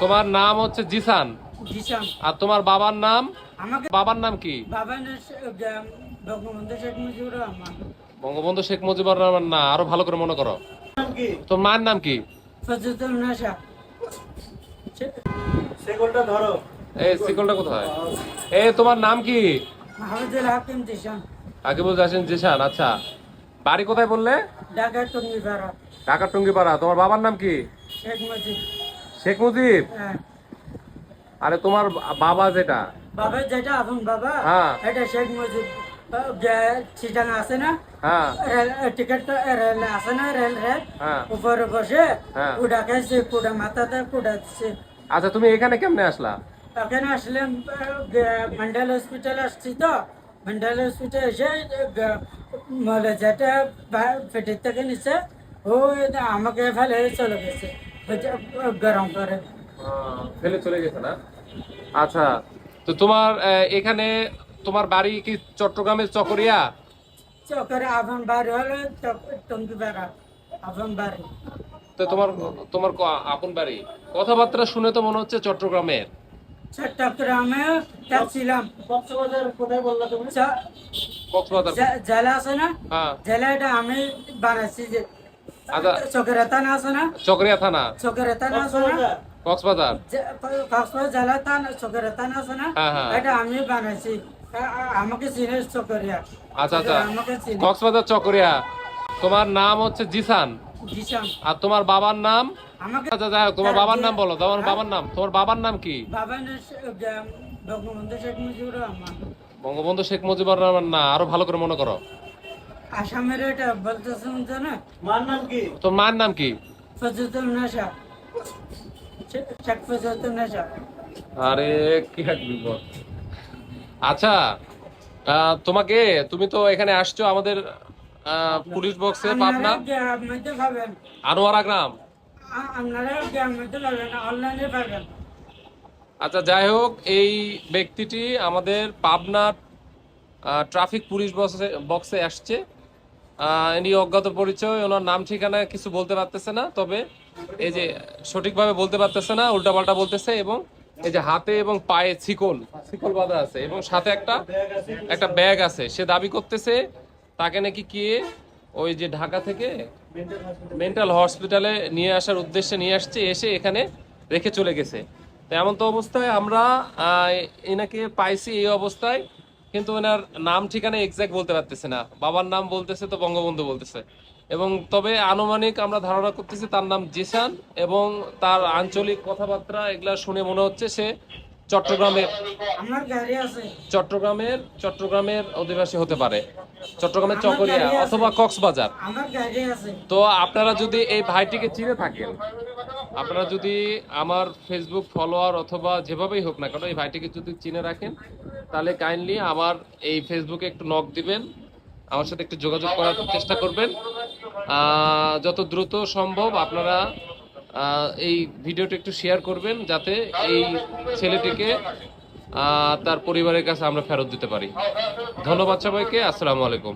তোমার নাম হচ্ছে জিসান। আর তোমার বাবার নাম? বাবার নাম কি? বঙ্গবন্ধু শেখ মুজিবুর রহমান। বঙ্গবন্ধু শেখ মুজিবুর রহমান? না আরও ভালো করে মনে করো। তোর মায়ের নাম কি? এই সিকলটা কোথায়? এ তোমার নাম কি? আগে বলতে আসেন জিসান আচ্ছা। বাড়ি কোথায় বললে? ঢাকা টঙ্গিপাড়া। ঢাকা টুঙ্গিপাড়া। তোমার বাবার নাম কি? শেখ মুজিব। শেখ মুজিব? হ্যাঁ। আরে তোমার বাবা যেটা? বাবা যেটা আপন বাবা হ্যাঁ। এটা শেখ মুজিব চিটাং আছে না? টিকিট রেল আছে না রেল রেল? উপরে বসে। কুড়া খাইছে কুড়া মাথাতে কুড়া দিচ্ছে আচ্ছা তুমি এখানে কেমনে আসলা? আসলাম হসপিটাল আসছি তো। হসপিটাল এসে মলে যেটা পেটের থেকে নিচে ও আমাকে ফেলে চলে গেছে। ফেলে চলে গেছে না? আচ্ছা তো তোমার এখানে তোমার বাড়ি কি চট্টগ্রামের চকরিয়া? চকরে বাড়ি হলো বাড়ি। তো তোমার তোমার আপন বাড়ি? কথাবার্তা শুনে তো মনে হচ্ছে চট্টগ্রামের। চট্টগ্রামে কক্সবাজার কোথায় বললা তুমি? চ- কক্সবাজার। জেলা আছে না? হ্যাঁ। জেলাটা আমি বানাইছি যে আচ্ছা চকের আছে না? চকরিয়া থানা চকের থানা আছে না? কক্সবাজার। কক্সবাজার। জেলা থানা চকের থানা আছে না? হ্যাঁ, হ্যাঁ। এটা আমি বানাইছি। আ- আ- আমাকে চিনে চকরিয়া? আচ্ছা আচ্ছা। কক্সবাজার চকরিয়া। তোমার নাম হচ্ছে জিসান। আর তোমার বাবার নাম? আচ্ছা যাই তোমার বাবার নাম বলো। তোমার বাবার নাম। তোমার বাবার নাম কি? বঙ্গবন্ধু শেখ মুজিবুর রহমান। বঙ্গবন্ধু শেখ মুজিবুর রহমান না আরও ভালো করে মনে করো। আসামের এটা বলতেছেন যে না মার নাম কি? তোর মায়ের নাম কি? ফজলুল নাসা শেখ ফজলুল নাসা আরে কি এক বিপদ। আচ্ছা আহ, তোমাকে তুমি তো এখানে আসছো আমাদের আহ, পুলিশ বক্সে পাবনা। আনোয়ারা গ্রাম। আ- আপনারা গ্রাম মধ্যে পাবেন? অনলাইনে পাবেন। আচ্ছা যাই হোক এই ব্যক্তিটি আমাদের পাবনার ট্রাফিক পুলিশ বক্সে বক্সে আসছে। ইনি অজ্ঞাত পরিচয়, ওনার নাম ঠিকানা কিছু বলতে পারতেছে না, তবে এই যে সঠিকভাবে বলতে পারতেছে না, উল্টাপাল্টা বলতেছে এবং এই যে হাতে এবং পায়ে ছিকল ছিকল বাঁধা আছে এবং সাথে একটা একটা ব্যাগ আছে। সে দাবি করতেছে, তাকে নাকি কি ওই যে ঢাকা থেকে মেন্টাল হসপিটালে নিয়ে আসার উদ্দেশ্যে নিয়ে আসছে, এসে এখানে রেখে চলে গেছে। তো এমন তো অবস্থায় আমরা এনাকে পাইছি এই অবস্থায়। কিন্তু ওনার নাম ঠিকানা এক্স্যাক্ট বলতে পারতেছে না। বাবার নাম বলতেছে তো বঙ্গবন্ধু বলতেছে। এবং তবে আনুমানিক আমরা ধারণা করতেছি তার নাম জিসান এবং তার আঞ্চলিক কথাবার্তা এগুলা শুনে মনে হচ্ছে সে চট্টগ্রামের চট্টগ্রামের চট্টগ্রামের অধিবাসী হতে পারে। চট্টগ্রামের চকরিয়া অথবা কক্সবাজার। তো আপনারা যদি এই ভাইটিকে চিনে থাকেন আপনারা যদি আমার ফেসবুক ফলোয়ার অথবা যেভাবেই হোক না কেন এই ভাইটিকে যদি চিনে রাখেন তাহলে কাইন্ডলি আমার এই ফেসবুকে একটু নক দিবেন আমার সাথে একটু যোগাযোগ করার চেষ্টা করবেন। যত দ্রুত সম্ভব আপনারা এই ভিডিওটা একটু শেয়ার করবেন যাতে এই ছেলেটিকে তার পরিবারের কাছে আমরা ফেরত দিতে পারি। ধন্যবাদ সবাইকে, আসসালামু আলাইকুম।